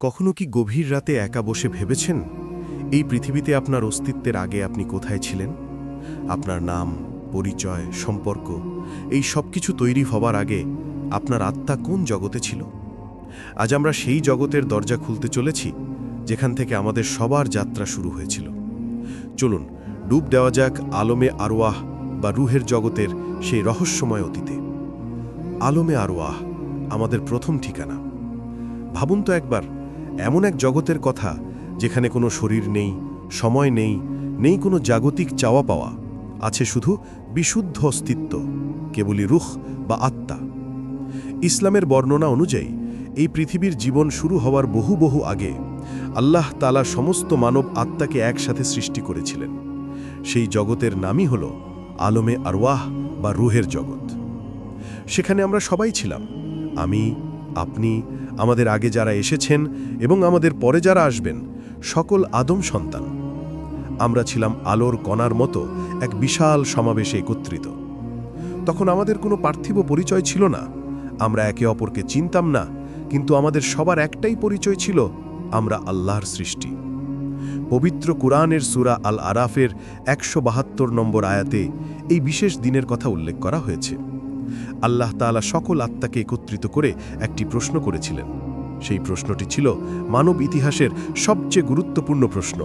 কখনো কি গভীর রাতে একা বসে ভেবেছেন? এই পৃথিবীতে আপনার অস্তিত্বের আগে আপনি কোথায় ছিলেন? আপনার নাম, পরিচয়, সম্পর্ক, এই সব কিছু তৈরি হবার আগে আপনার আত্মা কোন জগতে ছিল? আজ আমরা সেই জগতের দরজা খুলতে চলেছি, যেখান থেকে আমাদের সবার যাত্রা শুরু হয়েছিল। চলুন, ডুব দেওয়া যাক আলমে আরওয়াহ বা রুহের জগতের সেই রহস্যময় অতীতে। আলমে আরওয়াহ আমাদের প্রথম ঠিকানা। ভাবুন তো একবার এমন এক জগতের কথা যেখানে কোনো শরীর নেই, সময় নেই নেই কোনো জাগতিক চাওয়া পাওয়া। আছে শুধু বিশুদ্ধ অস্তিত্ব, কেবলই রুখ বা আত্মা। ইসলামের বর্ণনা অনুযায়ী, এই পৃথিবীর জীবন শুরু হওয়ার বহু বহু আগে আল্লাহ তালা সমস্ত মানব আত্মাকে একসাথে সৃষ্টি করেছিলেন। সেই জগতের নামই হল আলমে আরওয়াহ বা রুহের জগৎ। সেখানে আমরা সবাই ছিলাম, আমি, আপনি আমাদের আগে যারা এসেছেন এবং আমাদের পরে যারা আসবেন, সকল আদম সন্তান। আমরা ছিলাম আলোর কণার মতো এক বিশাল সমাবেশে একত্রিত। তখন আমাদের কোনো পার্থিব পরিচয় ছিল না। আমরা একে অপরকে চিনতাম না, কিন্তু আমাদের সবার একটাই পরিচয় ছিল, আমরা আল্লাহর সৃষ্টি। পবিত্র কুরআনের সুরা আল আরাফের একশো বাহাত্তর নম্বর আয়াতে এই বিশেষ দিনের কথা উল্লেখ করা হয়েছে। আল্লাহ তাআলা সকল আত্মাকে একত্রিত করে একটি প্রশ্ন করেছিলেন। সেই প্রশ্নটি ছিল মানব ইতিহাসের সবচেয়ে গুরুত্বপূর্ণ প্রশ্ন।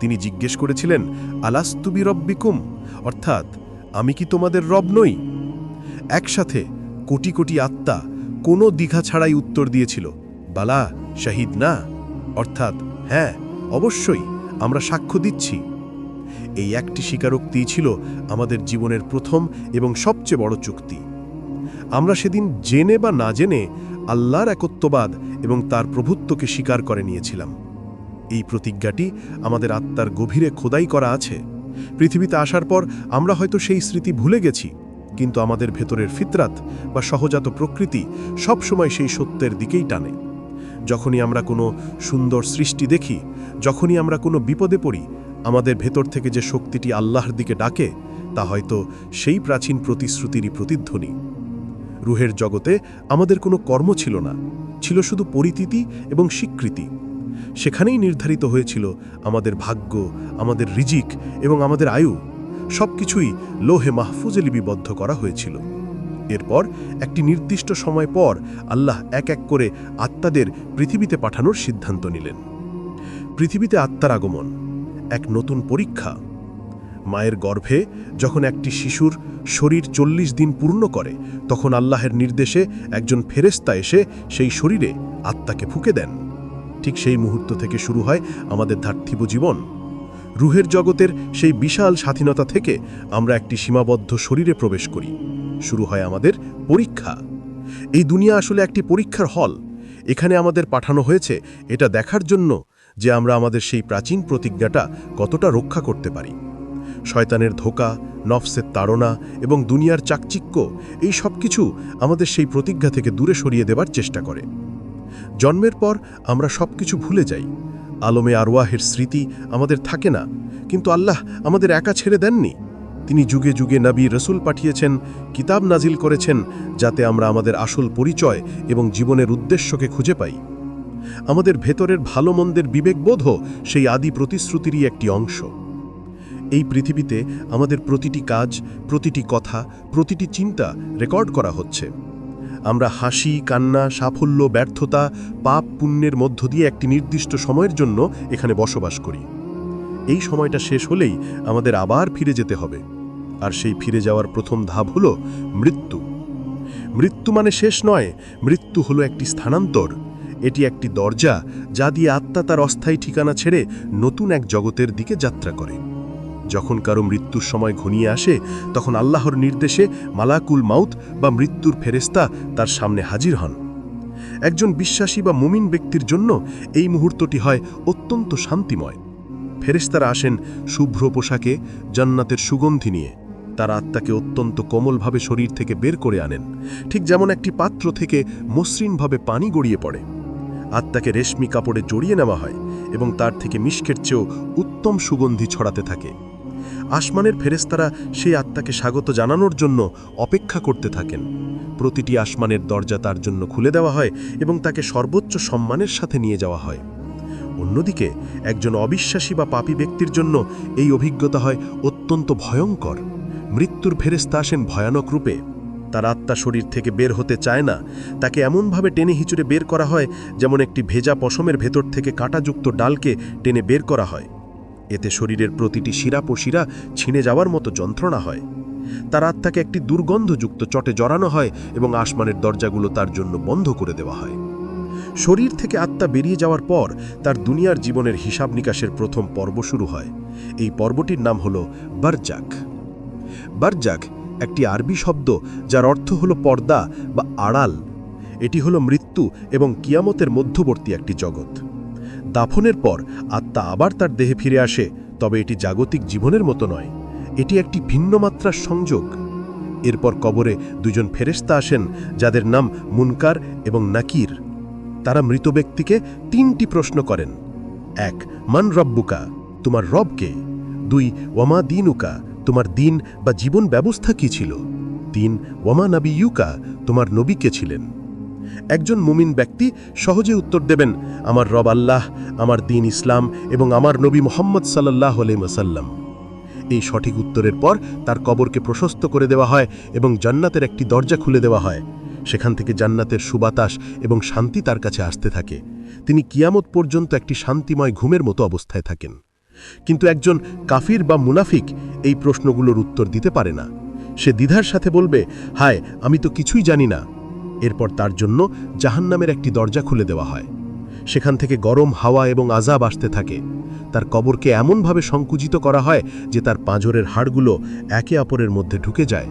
তিনি জিজ্ঞেস করেছিলেন আলাস্তুবি রব্বিকুম অর্থাৎ, আমি কি তোমাদের রব নই? একসাথে কোটি কোটি আত্মা কোনো দ্বিঘা ছাড়াই উত্তর দিয়েছিল, বালা, শাহিদ না? অর্থাৎ হ্যাঁ অবশ্যই, আমরা সাক্ষ্য দিচ্ছি। এই একটি স্বীকারোক্তিই ছিল আমাদের জীবনের প্রথম এবং সবচেয়ে বড় চুক্তি। আমরা সেদিন জেনে বা না জেনে আল্লাহর একত্ববাদ এবং তার প্রভুত্বকে স্বীকার করে নিয়েছিলাম। এই প্রতিজ্ঞাটি আমাদের আত্মার গভীরে খোদাই করা আছে। পৃথিবীতে আসার পর আমরা হয়তো সেই স্মৃতি ভুলে গেছি, কিন্তু আমাদের ভেতরের ফিতরাত বা সহজাত প্রকৃতি সবসময় সেই সত্যের দিকেই টানে। যখনই আমরা কোনো সুন্দর সৃষ্টি দেখি, যখনই আমরা কোনো বিপদে পড়ি আমাদের ভেতর থেকে যে শক্তিটি আল্লাহর দিকে ডাকে, তা হয়তো সেই প্রাচীন প্রতিশ্রুতিরই প্রতিধ্বনি। রুহের জগতে আমাদের কোনো কর্ম ছিল না, ছিল শুধু পরিচিতি এবং স্বীকৃতি। সেখানেই নির্ধারিত হয়েছিল আমাদের ভাগ্য, আমাদের রিজিক এবং আমাদের আয়ু। সবকিছুই লোহে মাহফুজে লিপিবদ্ধ করা হয়েছিল। এরপর একটি নির্দিষ্ট সময় পর আল্লাহ এক এক করে আত্মাদের পৃথিবীতে পাঠানোর সিদ্ধান্ত নিলেন। পৃথিবীতে আত্মার আগমন। এক নতুন পরীক্ষা। মায়ের গর্ভে যখন একটি শিশুর শরীর চল্লিশ দিন পূর্ণ করে, তখন আল্লাহের নির্দেশে একজন ফেরেস্তা এসে সেই শরীরে আত্মাকে ফুকে দেন। ঠিক সেই মুহূর্ত থেকে শুরু হয় আমাদের ধার্থিব জীবন। রুহের জগতের সেই বিশাল স্বাধীনতা থেকে আমরা একটি সীমাবদ্ধ শরীরে প্রবেশ করি। শুরু হয় আমাদের পরীক্ষা। এই দুনিয়া আসলে একটি পরীক্ষার হল। এখানে আমাদের পাঠানো হয়েছে, এটা দেখার জন্য যে আমরা আমাদের সেই প্রাচীন প্রতিজ্ঞাটা কতটা রক্ষা করতে পারি। শয়তানের ধোকা, নফসের তাড়না এবং দুনিয়ার চাকচিক্য, এই সব কিছু আমাদের সেই প্রতিজ্ঞা থেকে দূরে সরিয়ে দেবার চেষ্টা করে। জন্মের পর আমরা সব কিছু ভুলে যাই। আলমে আরওয়াহের স্মৃতি আমাদের থাকে না, কিন্তু আল্লাহ আমাদের একা ছেড়ে দেননি। তিনি যুগে যুগে নবী রসুল পাঠিয়েছেন, কিতাব নাজিল করেছেন, যাতে আমরা আমাদের আসল পরিচয় এবং জীবনের উদ্দেশ্যকে খুঁজে পাই। আমাদের ভেতরের ভালো মন্দের বিবেকবোধও সেই আদি প্রতিশ্রুতিরই একটি অংশ। এই পৃথিবীতে আমাদের প্রতিটি কাজ, প্রতিটি কথা, প্রতিটি চিন্তা রেকর্ড করা হচ্ছে। আমরা হাসি, কান্না, সাফল্য, ব্যর্থতা, পাপ পুণ্যের মধ্য দিয়ে একটি নির্দিষ্ট সময়ের জন্য এখানে বসবাস করি। এই সময়টা শেষ হলেই আমাদের আবার ফিরে যেতে হবে। আর সেই ফিরে যাওয়ার প্রথম ধাপ হল মৃত্যু। মৃত্যু মানে শেষ নয়, মৃত্যু হলো একটি স্থানান্তর। এটি একটি দরজা যা দিয়ে আত্মা তার অস্থায়ী ঠিকানা ছেড়ে নতুন এক জগতের দিকে যাত্রা করে। যখন কারও মৃত্যুর সময় ঘনিয়ে আসে, তখন আল্লাহর নির্দেশে মালাকুল মাউত বা মৃত্যুর ফেরেস্তা তার সামনে হাজির হন। একজন বিশ্বাসী বা মুমিন ব্যক্তির জন্য এই মুহূর্তটি হয় অত্যন্ত শান্তিময়। ফেরেস্তারা আসেন শুভ্র পোশাকে, জান্নাতের সুগন্ধি নিয়ে। তার আত্মাকে অত্যন্ত কোমলভাবে শরীর থেকে বের করে আনেন। ঠিক যেমন একটি পাত্র থেকে মসৃণভাবে পানি গড়িয়ে পড়ে। আত্মাকে রেশমি কাপড়ে জড়িয়ে নেওয়া হয় এবং তার থেকে মিষ্কের চেয়েও উত্তম সুগন্ধি ছড়াতে থাকে। আসমানের ফেরেস্তারা সেই আত্মাকে স্বাগত জানানোর জন্য অপেক্ষা করতে থাকেন। প্রতিটি আসমানের দরজা তার জন্য খুলে দেওয়া হয় এবং তাকে সর্বোচ্চ সম্মানের সাথে নিয়ে যাওয়া হয়। অন্যদিকে একজন অবিশ্বাসী বা পাপী ব্যক্তির জন্য এই অভিজ্ঞতা হয় অত্যন্ত ভয়ঙ্কর। মৃত্যুর ফেরেস্তা আসেন ভয়ানক রূপে। তার আত্মা শরীর থেকে বের হতে চায় না, তাকে এমনভাবে টেনে হিচুড়ে বের করা হয় যেমন একটি ভেজা পশমের ভেতর থেকে কাঁটাযুক্ত ডালকে টেনে বের করা হয়। এতে শরীরের প্রতিটি শিরা পশিরা ছিঁড়ে যাওয়ার মতো যন্ত্রণা হয়। তার আত্মাকে একটি দুর্গন্ধযুক্ত চটে জড়ানো হয় এবং আসমানের দরজাগুলো তার জন্য বন্ধ করে দেওয়া হয়। শরীর থেকে আত্মা বেরিয়ে যাওয়ার পর তার দুনিয়ার জীবনের হিসাব নিকাশের প্রথম পর্ব শুরু হয়। এই পর্বটির নাম হল বারজাক। বারজাক একটি আরবি শব্দ যার অর্থ হল পর্দা বা আড়াল। এটি হল মৃত্যু এবং কিয়ামতের মধ্যবর্তী একটি জগৎ। দাফনের পর আত্মা আবার তার দেহে ফিরে আসে, তবে এটি জাগতিক জীবনের মতো নয়। এটি একটি ভিন্ন মাত্রার সংযোগ। এরপর কবরে দুজন ফেরেস্তা আসেন, যাদের নাম মুনকার এবং নাকির। তারা মৃত ব্যক্তিকে তিনটি প্রশ্ন করেন। এক, মান রব্বুকা? তোমার রবকে দুই, ওয়ামা দিনুকা? তোমার দিন বা জীবন ব্যবস্থা কি ছিল? তিন, ওয়ামা নাবি ইউকা তোমার নবী কে ছিলেন? একজন মুমিন ব্যক্তি সহজে উত্তর দেবেন, আমার রব আল্লাহ, আমার দিন ইসলাম এবং আমার নবী মোহাম্মদ সাল্লাহ আলাইসাল্লাম এই সঠিক উত্তরের পর তার কবরকে প্রশস্ত করে দেওয়া হয় এবং জান্নাতের একটি দরজা খুলে দেওয়া হয়। সেখান থেকে জান্নাতের সুবাতাস এবং শান্তি তার কাছে আসতে থাকে। তিনি কিয়ামত পর্যন্ত একটি শান্তিময় ঘুমের মতো অবস্থায় থাকেন। কিন্তু একজন কাফির বা মুনাফিক এই প্রশ্নগুলোর উত্তর দিতে পারে না। সে দ্বিধার সাথে বলবে, হায়, আমি তো কিছুই জানি না। এরপর তার জন্য জাহান্নামের একটি দরজা খুলে দেওয়া হয়। সেখান থেকে গরম হাওয়া এবং আজাব আসতে থাকে। তার কবরকে এমনভাবে সংকুচিত করা হয় যে তার পাঁজরের হাড়গুলো একে অপরের মধ্যে ঢুকে যায়।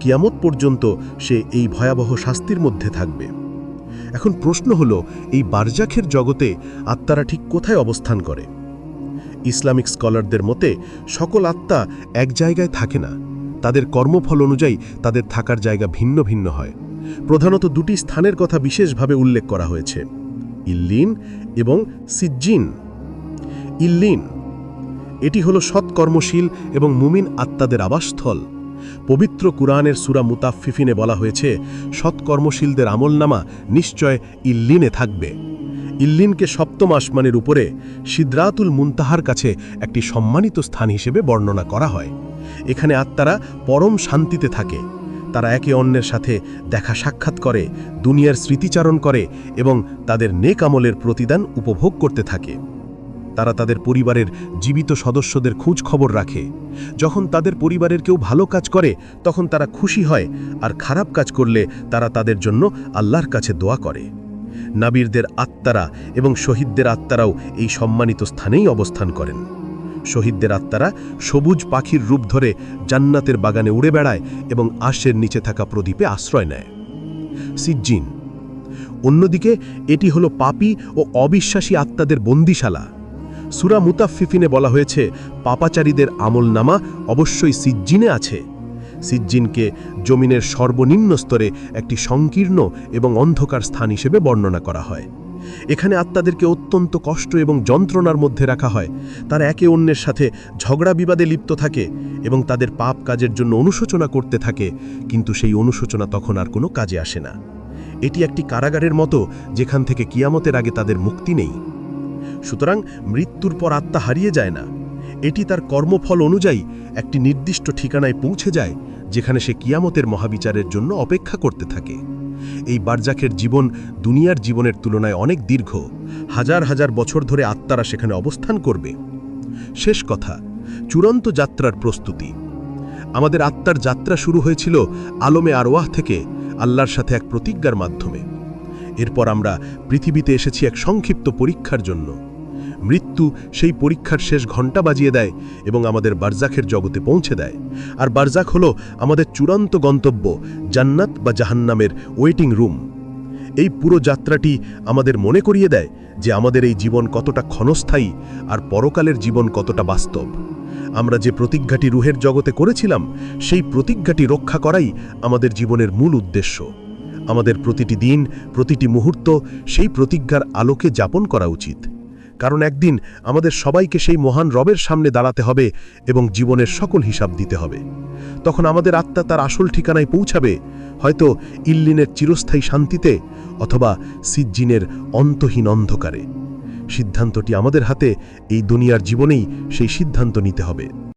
কিয়ামত পর্যন্ত সে এই ভয়াবহ শাস্তির মধ্যে থাকবে। এখন প্রশ্ন হল, এই বারজাখের জগতে আত্মারা ঠিক কোথায় অবস্থান করে? ইসলামিক স্কলারদের মতে, সকল আত্মা এক জায়গায় থাকে না। তাদের কর্মফল অনুযায়ী তাদের থাকার জায়গা ভিন্ন ভিন্ন হয়। প্রধানত দুটি স্থানের কথা বিশেষভাবে উল্লেখ করা হয়েছে। ইল্লিন এবং সিজ্জিন। ইল্লিন, এটি হল সৎকর্মশীল এবং মুমিন আত্মাদের আবাসস্থল। পবিত্র কুরআনের সুরা মুতাফিফিনে বলা হয়েছে, সৎকর্মশীলদের আমলনামা নিশ্চয় ইল্লিনে থাকবে। ইল্লিনকে সপ্তম আসমানের উপরে সিদ্রাতুল মুনতাহার কাছে একটি সম্মানিত স্থান হিসেবে বর্ণনা করা হয়। এখানে আত্মারা পরম শান্তিতে থাকে। তারা একে অন্যের সাথে দেখা সাক্ষাৎ করে, দুনিয়ার স্মৃতিচারণ করে এবং তাদের নেক আমলের প্রতিদান উপভোগ করতে থাকে। তারা তাদের পরিবারের জীবিত সদস্যদের খোঁজ খবর রাখে। যখন তাদের পরিবারের কেউ ভালো কাজ করে, তখন তারা খুশি হয় আর খারাপ কাজ করলে তারা তাদের জন্য আল্লাহর কাছে দোয়া করে। নাবিরদের আত্মারা এবং শহীদদের আত্মারাও এই সম্মানিত স্থানেই অবস্থান করেন। শহীদদের আত্মারা সবুজ পাখির রূপ ধরে জান্নাতের বাগানে উড়ে বেড়ায় এবং আশের নিচে থাকা প্রদীপে আশ্রয় নেয়। সিজ্জিন, অন্যদিকে এটি হলো পাপি ও অবিশ্বাসী আত্মাদের বন্দিশালা। সুরা মুতাফিফিনে বলা হয়েছে, পাপাচারীদের আমল নামা অবশ্যই সিজ্জিনে আছে। সিজ্জিনকে জমিনের সর্বনিম্ন স্তরে একটি সংকীর্ণ এবং অন্ধকার স্থান হিসেবে বর্ণনা করা হয়। এখানে আত্মাদেরকে অত্যন্ত কষ্ট এবং যন্ত্রণার মধ্যে রাখা হয়। তারা একে অন্যের সাথে ঝগড়া বিবাদে লিপ্ত থাকে এবং তাদের পাপ কাজের জন্য অনুশোচনা করতে থাকে, কিন্তু সেই অনুশোচনা তখন আর কোনো কাজে আসে না। এটি একটি কারাগারের মতো, যেখান থেকে কিয়ামতের আগে তাদের মুক্তি নেই। সুতরাং মৃত্যুর পর আত্মা হারিয়ে যায় না। এটি তার কর্মফল অনুযায়ী একটি নির্দিষ্ট ঠিকানায় পৌঁছে যায়, যেখানে সে কিয়ামতের মহাবিচারের জন্য অপেক্ষা করতে থাকে। এই বারজাকের জীবন দুনিয়ার জীবনের তুলনায় অনেক দীর্ঘ। হাজার হাজার বছর ধরে আত্মারা সেখানে অবস্থান করবে। শেষ কথা, চূড়ান্ত যাত্রার প্রস্তুতি। আমাদের আত্মার যাত্রা শুরু হয়েছিল আলমে আরওয়াহ থেকে আল্লাহর সাথে এক প্রতিজ্ঞার মাধ্যমে। এরপর আমরা পৃথিবীতে এসেছি এক সংক্ষিপ্ত পরীক্ষার জন্য। মৃত্যু সেই পরীক্ষার শেষ ঘণ্টা বাজিয়ে দেয় এবং আমাদের বারজাখের জগতে পৌঁছে দেয়। আর বারজাক হল আমাদের চূড়ান্ত গন্তব্য, জান্নাত বা জাহান্নামের ওয়েটিং রুম। এই পুরো যাত্রাটি আমাদের মনে করিয়ে দেয় যে আমাদের এই জীবন কতটা ক্ষণস্থায়ী আর পরকালের জীবন কতটা বাস্তব। আমরা যে প্রতিজ্ঞাটি রুহের জগতে করেছিলাম, সেই প্রতিজ্ঞাটি রক্ষা করাই আমাদের জীবনের মূল উদ্দেশ্য। আমাদের প্রতিটি দিন, প্রতিটি মুহূর্ত, সেই প্রতিজ্ঞার আলোকে যাপন করা উচিত। কারণ একদিন আমাদের সবাইকে সেই মহান রবের সামনে দাঁড়াতে হবে এবং জীবনের সকল হিসাব দিতে হবে। তখন আমাদের আত্মা তার আসল ঠিকানায় পৌঁছাবে। হয়তো ইল্লিনের চিরস্থায়ী শান্তিতে অথবা সিজ্জিনের অন্তহীন অন্ধকারে। সিদ্ধান্তটি আমাদের হাতে এই দুনিয়ার জীবনেই সেই সিদ্ধান্ত নিতে হবে।